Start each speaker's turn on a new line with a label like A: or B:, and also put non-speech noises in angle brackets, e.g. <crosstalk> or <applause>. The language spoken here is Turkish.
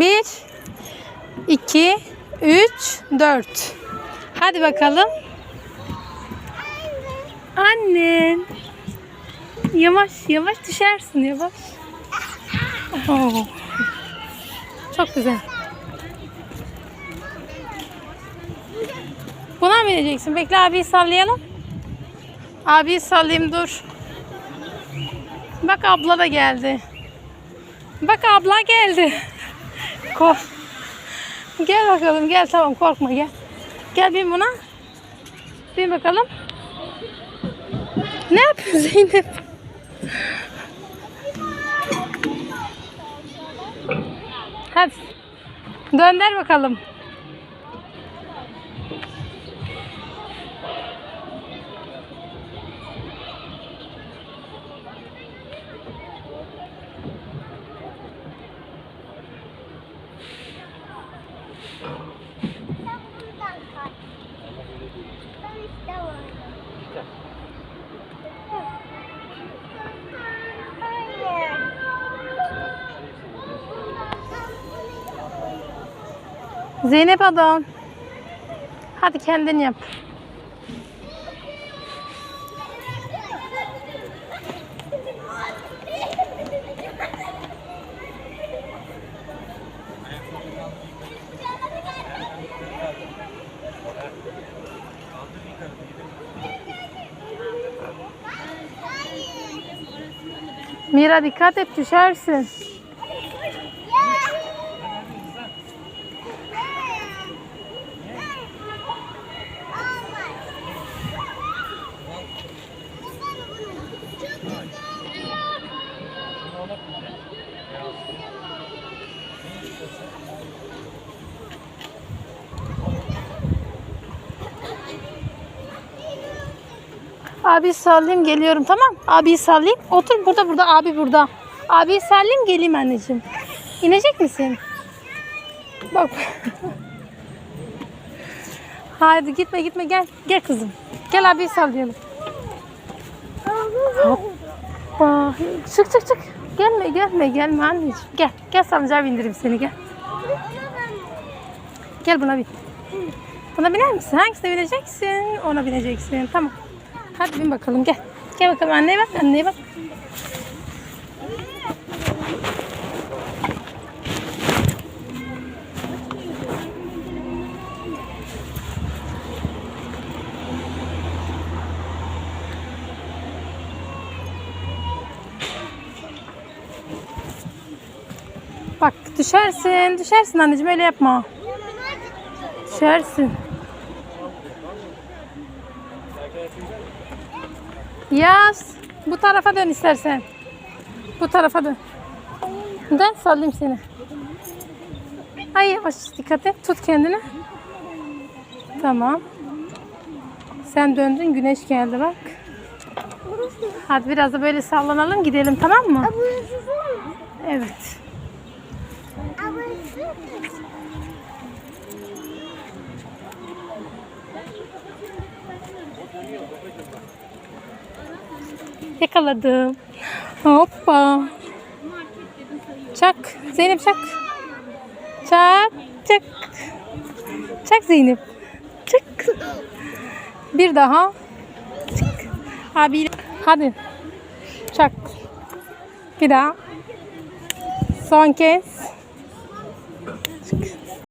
A: Bir, iki, üç, dört. Hadi bakalım. Annen. Yavaş yavaş düşersin yavaş. Oo. Çok güzel. Buna mı bineceksin? Bekle abiyi sallayalım. Abiyi sallayayım dur. Bak abla da geldi. Bak abla geldi. Kork. Gel bakalım gel tamam korkma gel. Gel bin buna. Bin bakalım. Ne yapıyorsun Zeynep? Hadi. Dönder bakalım. Zeynep adam. Hadi kendin yap. Mira dikkat et düşersin. Abi sallayayım geliyorum tamam. Abi sallayayım. Otur burada burada abi burada. Abi sallayayım geleyim anneciğim. İnecek misin? Bak. <laughs> Haydi gitme gitme gel. Gel kızım. Gel abi sallayalım. Hoppa. Çık çık çık. Gelme gelme gelme anneciğim. Gel. Gel salıncağa bindireyim seni gel. Gel buna bin. Buna biner misin? Hangisine bineceksin? Ona bineceksin. Tamam. Hadi bin bakalım gel. Gel bakalım anneye bak anneye bak. Bak düşersin, düşersin anneciğim öyle yapma. Düşersin. Yaz. Bu tarafa dön istersen. Bu tarafa dön. Dön sallayayım seni. Ay yavaş dikkat et. Tut kendini. Tamam. Sen döndün güneş geldi bak. Hadi biraz da böyle sallanalım gidelim tamam mı? Evet. Yakaladım. Hoppa. Çak. Zeynep çak. Çak. Çak. Çak Zeynep. Çak. Bir daha. Çak. Abi hadi. Çak. Bir daha. Son kez.